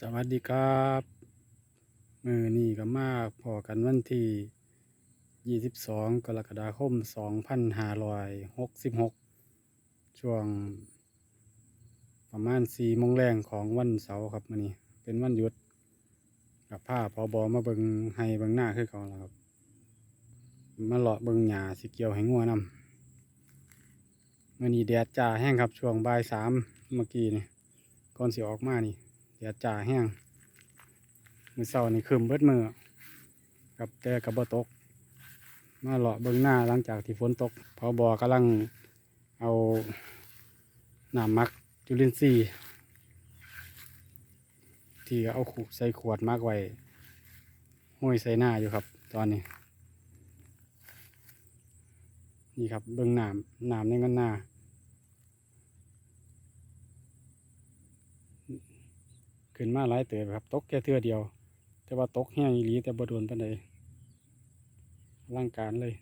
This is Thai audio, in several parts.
สวัสดีครับมือนี้ก็มาพอกันวันที่ 22 กรกฎาคม 2566 ช่วงประมาณ4โมงแรงของวันเสาร์ครับมือนี้เป็นวันหยุดกับผ้าพอบอมาเบิงให้เบิงหน้าคือเก่าแล้วครับมาเลาะเบิงหญ้าสิเกียวให้งัวนำมือนี้แดดจ้าแห้งครับช่วงบ่ายสามเมื่อกี้นี่ก่อนสิออกมานี่ แดดจ้าแห้งมือเศร้านี่คืมเบิดมือกับแต่กับบตก มาเลาะเบิ่งหน้าหลังจากที่ฝนตกพอบอกำลังเอาน้ำมักจุลินทรีย์ที่เอาขูใส่ขวดมักไว้ห้อยใส่หน้าอยู่ครับ ตอนนี้ นี่ครับเบิ่งน้ำน้ำในกันหน้า ขึ้นมาหลายเติบครับ ตกแค่เทื่อเดียว แต่ว่าตกแห้งอีหลีแต่บ่โดนปานใดร่างการเลย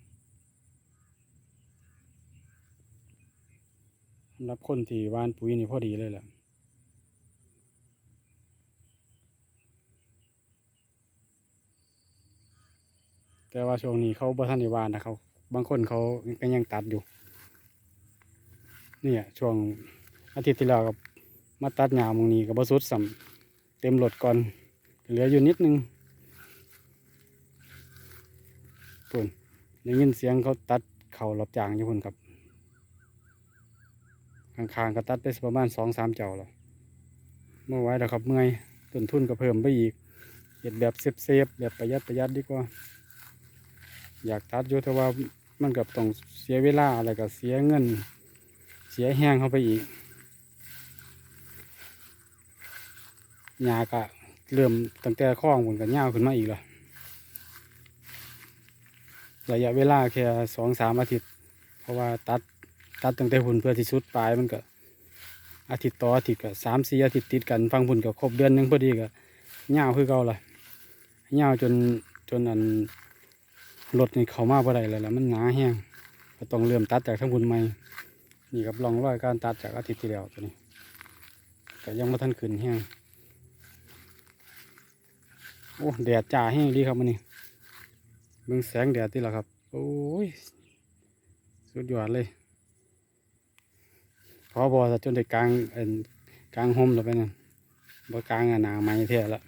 สำหรับคนที่วานปุ๋ยนี่พอดีเลยแหละแต่ว่าช่วงนี้เขาบ่ทันได้วานนะครับางคนเขาก็ยังตัดอยู่นี่ยช่วงอาทิตย์ที่แล้วกับมาตัดหญ้าหมองนี้ก็บ่สุดสำ เต็มรถก่อน เหลืออยู่นิดนึงปุ่นได้ยินเสียงเขาตัดเข่าหลบจางอยู่พุ่นครับข้างๆก็ตัดได้ประมาณสองสามเจ้าแล้วเมื่อไหวแล้วครับเมื่อยต้นทุนก็เพิ่มไปอีกเห็ดแบบเซฟๆแบบประหยัดประหยัดดีกว่า อยากตัดอยู่แต่ว่ามันกับต้องเสียเวลาอะไรก็เสียเงิน เสียแห้งเข้าไปอีก หญ้าก็เริ่มตั้งแต่คล้องผลกันยาวขึ้นมาอีกแล้วระยะเวลาแค่สองสามอาทิตย์ เพราะว่าตัดตัดตั้งแต่หุ่นเพื่อที่สุดปลายมันก็ อาทิตย์ต่ออาทิตย์ก็สามสี่อาทิตย์ติดกันฟังผุนก็ครบเดือนนึงพอดีก็ยาวคือเก่าละยาวจนจนอันรถนี่เข้ามาบ่ได้เลยและมันหนาแห้งก็ต้องเริ่มตัดจากทั้งบุญใหม่นี่ครับลองรอยการตัดจากอาทิตย์ที่แล้วตัวนี้ก็ยังไม่ทันขึ้นแห้ง โอ้แดดจ้าแห้งดีครับมันนี่เบิ่งแสงแดดที่ละครับ โอ้ย สุดยอดเลย พอบอจนได้กลางเอ็นกลางห่มแล้วไปนั่นบ่กลางอะหนาไม้เท่าละ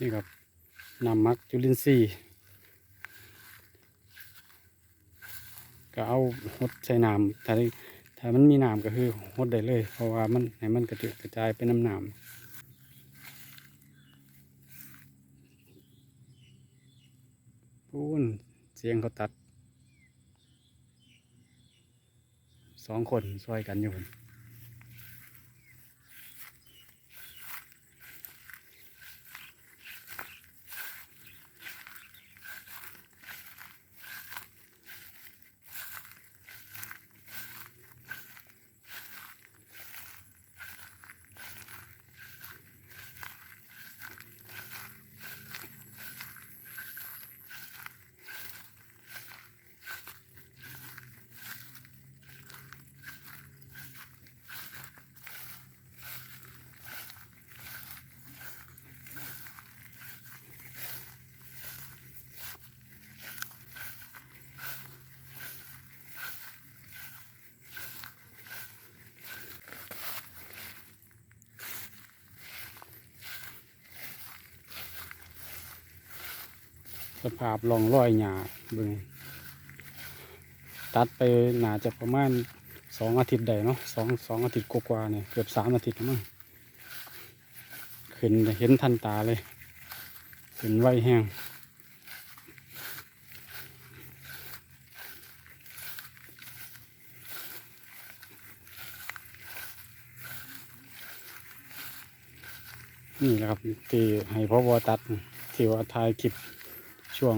นี่ครับน้ำมักจุลินทรีย์ ก็เอาหดใส่น้ำถ้าถ้ามันมีน้ำก็คือหดได้เลย เพราะว่ามันให้มันกระจุกกระจายเป็นน้ำน้ำปูนเสียงเขาตัดสองคนช่วยกันอยู่ ภาพลองร้อยหยาเบึงตัดไปหนาจะประมาณสองอาทิตย์ได้เนาะสองสองอาทิตย์กว่าเนี่ยเกือบสามอาทิตย์แล้วมั้งขึ้นเห็นทันตาเลย ขึ้นไวแห้งนี่แหละครับที่ให้พ่อบอตัดที่ว่าถ่ายคลิป ช่วง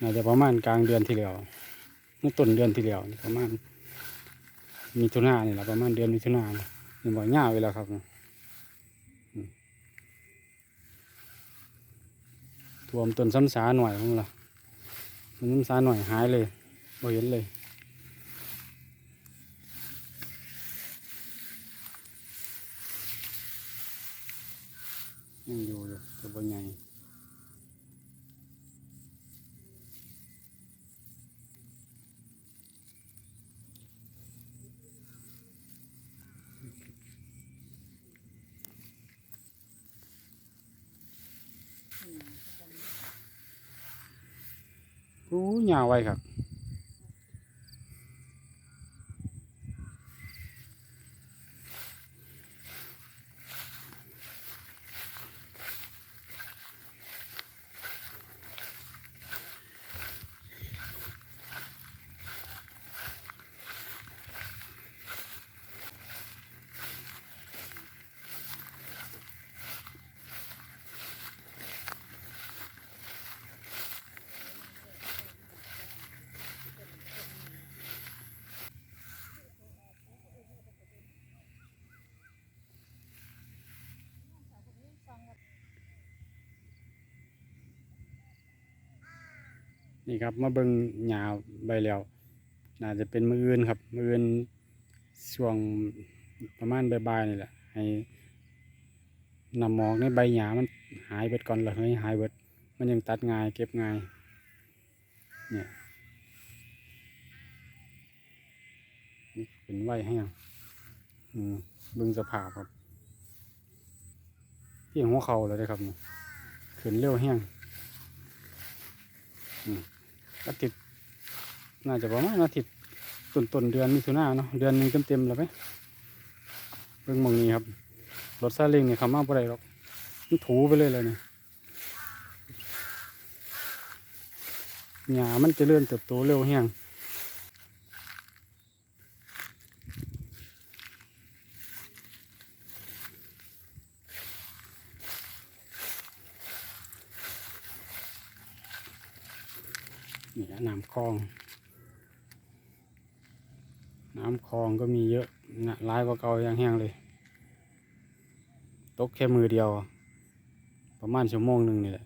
น่าจะประมาณกลางเดือนที่แล้วเมื่อต้นเดือนที่แล้วประมาณมีทุนานี่แหละประมาณเดือนมิถุนาเนี่นี่บอกง่ายไปแล้วครับท่วมต้นซ้ำสาหน่อยของเรามันน้ำซาหน่อยหายเลยบ่เห็นเลยยังอยู่อยู่แต่บ่ใหญ่ อ้ยาวไว้ครับ นี่ครับมาเบิ่งหญ้าใบแล้วน่าจะเป็นมืออื่นครับ มืออื่นช่วงประมาณใบ่ายๆนี่แหละ ให้นำหมอกในใบหญ้ามันหายเบิดก่อนแล้วให้หายเบิด มันยังตัดง่ายเก็บง่ายเนี่ยเป็นไหว้ให้งอืมเบิ่งสภาพครับที่หัวเข่าเลยนะครับนี่ขึ้นเร็วแห้งอืม อาทิตย์น่าจะประมาณอาทิตย์ต้นต้นเดือนมิถุนาเนาะเดือนหนึ่งเต็มๆแล้วไหมเบิ่งมองนี้ครับรถซาเล้งเนี่ยขามาไปได้หรอกมันถูไปเลยเลยเนี่ยหญ้ามันจะเลื่อนเติบโตเร็วแห้งนี่ น้ำคลอง น้ำคลองก็มีเยอะนะร้ายกว่าเก่าอย่างแห้งเลย ตกแค่มือเดียว ประมาณชั่วโมงหนึ่งนี่แหละ